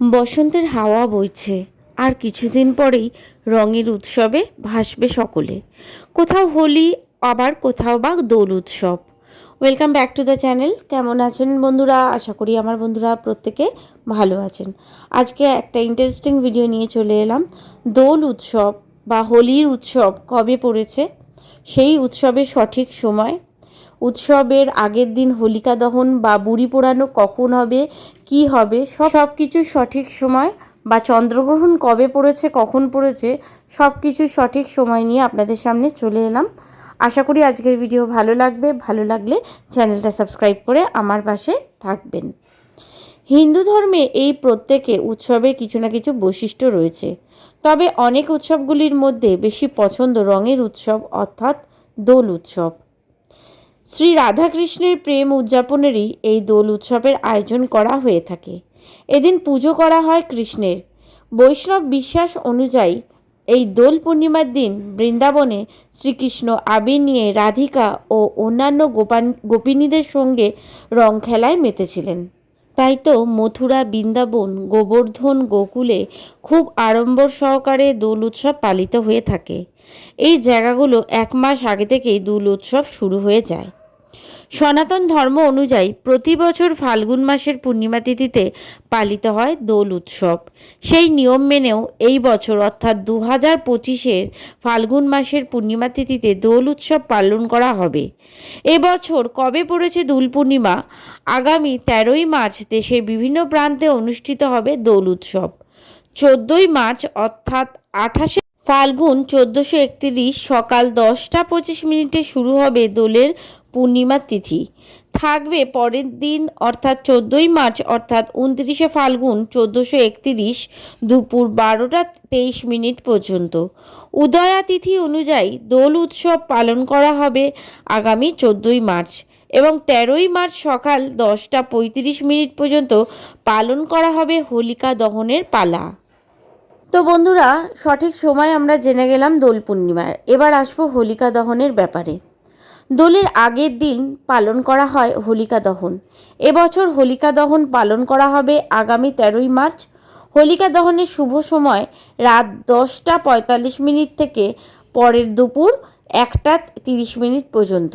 বসন্তের হাওয়া বইছে, আর কিছুদিন পরেই রঙের উৎসবে ভাসবে সকলে। কোথাও হোলি, আবার কোথাও বা দোল উৎসব। Welcome back to the channel কেমন আছেন বন্ধুরা? আশা করি আমার বন্ধুরা প্রত্যেকে ভালো আছেন। আজকে একটা ইন্টারেস্টিং ভিডিও নিয়ে চলে এলাম। দোল উৎসব বা হোলির উৎসব কবে পড়েছে? সেই উৎসবের সঠিক সময় উৎসবের আগের দিন হোলিকা দহন বা বুড়ি পোড়ানো কখন হবে, কি হবে, সব কিছুর সঠিক সময় বা চন্দ্রগ্রহণ কবে পড়েছে, কখন পড়েছে সব কিছু সঠিক সময় নিয়ে আপনাদের সামনে চলে এলাম। আশা করি আজকের ভিডিও ভালো লাগবে। ভালো লাগলে চ্যানেলটা সাবস্ক্রাইব করে আমার পাশে থাকবেন। হিন্দু ধর্মে এই প্রত্যেকে উৎসবের কিছু না কিছু বৈশিষ্ট্য রয়েছে। তবে অনেক উৎসবগুলির মধ্যে বেশি পছন্দ রঙের উৎসব অর্থাৎ দোল উৎসব। শ্রী রাধাকৃষ্ণের প্রেম উদযাপনেরই এই দোল উৎসবের আয়োজন করা হয়ে থাকে। এদিন পুজো করা হয় কৃষ্ণের। বৈষ্ণব বিশ্বাস অনুযায়ী এই দোল পূর্ণিমার দিন বৃন্দাবনে শ্রীকৃষ্ণ আবির নিয়ে রাধিকা ও অন্যান্য গোপান, গোপিনীদের সঙ্গে রং খেলায় মেতেছিলেন। তাই তো মথুরা, বৃন্দাবন, গোবর্ধন, গোকুলে খুব আড়ম্বর সহকারে দোল উৎসব পালিত হয়ে থাকে। এই জায়গাগুলো এক মাস আগে থেকেই দোল উৎসব শুরু হয়ে যায়। সনাতন ধর্ম অনুযায়ী প্রতি বছর ফাল্গুন মাসের পূর্ণিমা তিথিতে পালিত হয় দোল উৎসব। সেই নিয়ম মেনেও এই বছর অর্থাৎ দু হাজার পঁচিশের ফাল্গুন মাসের পূর্ণিমা তিথিতে দোল উৎসব পালন করা হবে। এবছর কবে পড়েছে দোল পূর্ণিমা? আগামী তেরোই মার্চ দেশের বিভিন্ন প্রান্তে অনুষ্ঠিত হবে দোল উৎসব। চোদ্দোই মার্চ অর্থাৎ আঠাশে ফাল্গুন চোদ্দোশো একত্রিশ সকাল দশটা পঁচিশ মিনিটে শুরু হবে দোলের পূর্ণিমার তিথি। থাকবে পরের দিন, অর্থাৎ চোদ্দোই মার্চ, অর্থাৎ উনত্রিশে ফাল্গুন, চোদ্দোশো একত্রিশ দুপুর বারোটা তেইশ মিনিট পর্যন্ত। উদয়া তিথি অনুযায়ী দোল উৎসব পালন করা হবে আগামী চোদ্দোই মার্চ এবং তেরোই মার্চ সকাল দশটা পঁয়ত্রিশ মিনিট পর্যন্ত পালন করা হবে হোলিকা দহনের পালা। তো বন্ধুরা, সঠিক সময় আমরা জেনে গেলাম দোল পূর্ণিমার। এবার আসব হোলিকা দহনের ব্যাপারে। দোলের আগের দিন পালন করা হয় হোলিকা দহন। এবছর হোলিকা দহন পালন করা হবে আগামী তেরোই মার্চ। হোলিকা দহনের শুভ সময় রাত দশটা পঁয়তাল্লিশ মিনিট থেকে পরের দুপুর একটা তিরিশ মিনিট পর্যন্ত।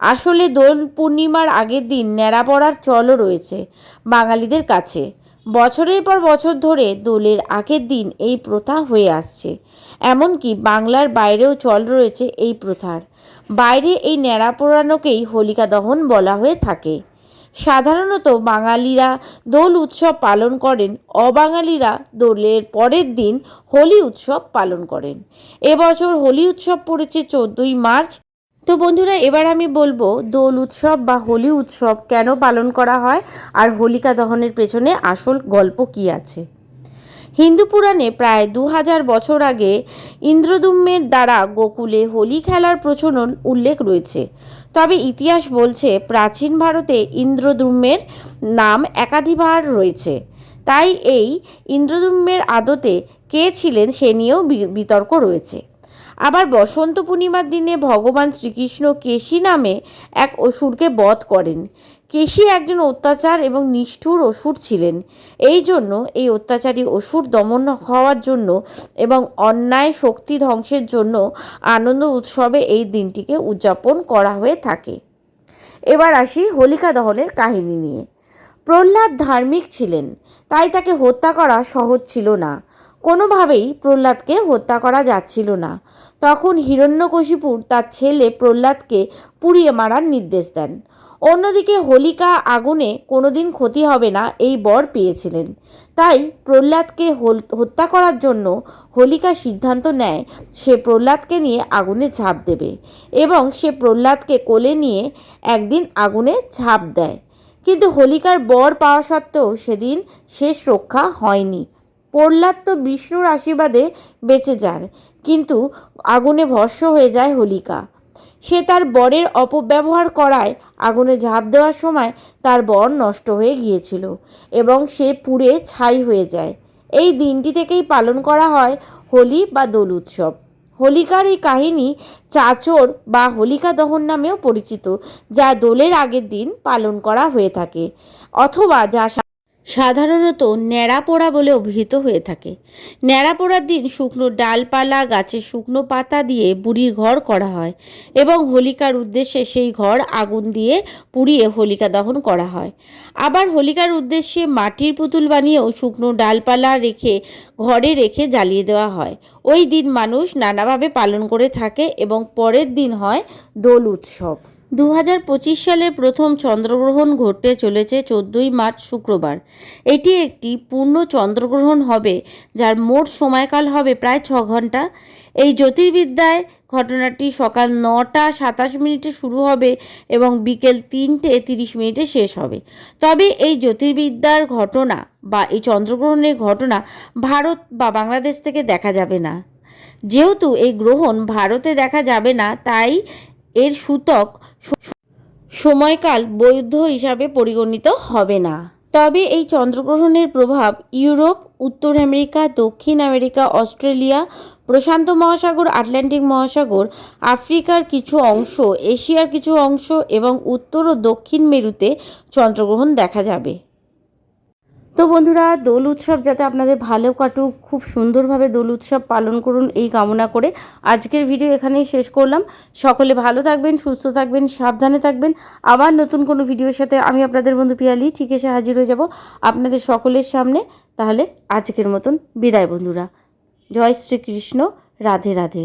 আসলে দোল পূর্ণিমার আগের দিন ন্যাড়া পড়ার চলও রয়েছে বাঙালিদের কাছে। বছরের পর বছর ধরে দোলের আগের দিন এই প্রথা হয়ে আসছে। এমনকি বাংলার বাইরেও চল রয়েছে এই প্রথার। বাইরে এই ন্যাড়া পোড়ানোকেই হোলিকা দহন বলা হয়ে থাকে। সাধারণত বাঙালিরা দোল উৎসব পালন করেন, অবাঙালিরা দোলের পরের দিন হোলি উৎসব পালন করেন। এবছর হোলি উৎসব পড়েছে চোদ্দোই মার্চ। তো বন্ধুরা, এবার আমি বলব দোল উৎসব বা হোলি উৎসব কেন পালন করা হয় আর হোলিকা দহনের পেছনে আসল গল্প কি আছে? হিন্দু পুরাণে প্রায় দু হাজার বছর আগে ইন্দ্রদুম্নের দ্বারা গোকুলে হোলি খেলার প্রচলন উল্লেখ রয়েছে। তবে ইতিহাস বলছে প্রাচীন ভারতে ইন্দ্রদুম্নের নাম একাধিবার রয়েছে। তাই এই ইন্দ্রদুম্নের আদতে কে ছিলেন সে নিয়েও বিতর্ক রয়েছে। আবার বসন্ত পূর্ণিমার দিনে ভগবান শ্রীকৃষ্ণ কেশী নামে এক অসুরকে বধ করেন। কেশী একজন অত্যাচার এবং নিষ্ঠুর অসুর ছিলেন। এই জন্য এই অত্যাচারী অসুর দমন হওয়ার জন্য এবং অন্যায় শক্তি ধ্বংসের জন্য আনন্দ উৎসবে এই দিনটিকে উদযাপন করা হয়ে থাকে। এবার আসি হোলিকা দহনের কাহিনী নিয়ে। প্রহ্লাদ ধার্মিক ছিলেন, তাই তাকে হত্যা করা সহজ ছিল না। কোনোভাবেই প্রহ্লাদকে হত্যা করা যাচ্ছিল না। তখন হিরণ্যকশিপুর তার ছেলে প্রহ্লাদকে পুড়িয়ে মারার নির্দেশ দেন। অন্যদিকে হোলিকা আগুনে কোনোদিন ক্ষতি হবে না এই বর পেয়েছিলেন। তাই প্রহ্লাদকে হত্যা করার জন্য হোলিকা সিদ্ধান্ত নেয়, সে প্রহ্লাদকে নিয়ে আগুনে ঝাঁপ দেবে এবং সে প্রহ্লাদকে কোলে নিয়ে একদিন আগুনে ঝাঁপ দেয়। কিন্তু হোলিকার বর পাওয়া সত্ত্বেও সেদিন শেষ রক্ষা হয়নি। প্রহ্লাদ তো বিষ্ণুর আশীর্বাদে বেঁচে যান, কিন্তু আগুনে ভস্য হয়ে যায় হোলিকা। সে তার বরের অপব্যবহার করায় আগুনে ঝাঁপ দেওয়ার সময় তার বর নষ্ট হয়ে গিয়েছিল এবং সে পুড়ে ছাই হয়ে যায়। এই দিনটি থেকেই পালন করা হয় হোলি বা দোল উৎসব। হোলিকার এই কাহিনী চাচর বা হোলিকা দহন নামেও পরিচিত, যা দোলের আগের দিন পালন করা হয়ে থাকে, অথবা যা সাধারণত ন্যাড়া পোড়া বলে অভিহিত হয়ে থাকে। ন্যাড়াপোড়ার দিন শুকনো ডালপালা গাছের শুকনো পাতা দিয়ে বুড়ির ঘর করা হয় এবং হোলিকার উদ্দেশ্যে সেই ঘর আগুন দিয়ে পুড়িয়ে হোলিকা দহন করা হয়। আবার হোলিকার উদ্দেশ্যে মাটির পুতুল বানিয়েও শুকনো ডালপালা রেখে ঘরে রেখে জ্বালিয়ে দেওয়া হয়। ওই দিন মানুষ নানাভাবে পালন করে থাকে এবং পরের দিন হয় দোল উৎসব। দু হাজার পঁচিশ সালে প্রথম চন্দ্রগ্রহণ ঘটতে চলেছে চোদ্দই মার্চ শুক্রবার। এটি একটি পূর্ণ চন্দ্রগ্রহণ হবে, যার মোট সময়কাল হবে প্রায় ছ ঘণ্টা। এই জ্যোতির্বিদ্যায় ঘটনাটি সকাল নটা সাতাশ মিনিটে শুরু হবে এবং বিকেল তিনটে তিরিশ মিনিটে শেষ হবে। তবে এই জ্যোতির্বিদ্যার ঘটনা বা এই চন্দ্রগ্রহণের ঘটনা ভারত বা বাংলাদেশ থেকে দেখা যাবে না। যেহেতু এই গ্রহণ ভারতে দেখা যাবে না, তাই এর সূতক সময়কাল বৈধ হিসাবে পরিগণিত হবে না। তবে এই চন্দ্রগ্রহণের প্রভাব ইউরোপ, উত্তর আমেরিকা, দক্ষিণ আমেরিকা, অস্ট্রেলিয়া, প্রশান্ত মহাসাগর, আটলান্টিক মহাসাগর, আফ্রিকার কিছু অংশ, এশিয়ার কিছু অংশ এবং উত্তর ও দক্ষিণ মেরুতে চন্দ্রগ্রহণ দেখা যাবে। তো বন্ধুরা, দোল উৎসব যাতে আপনাদের ভালো কাটুক, খুব সুন্দরভাবে দোল উৎসব পালন করুন এই কামনা করে আজকের ভিডিও এখানেই শেষ করলাম। সকলে ভালো থাকবেন, সুস্থ থাকবেন, সাবধানে থাকবেন। আবার নতুন কোনো ভিডিওর সাথে আমি আপনাদের বন্ধু পিয়ালি ঠিক এসে হাজির হয়ে যাব আপনাদের সকলের সামনে। তাহলে আজকের মতন বিদায় বন্ধুরা। জয় শ্রীকৃষ্ণ, রাধে রাধে।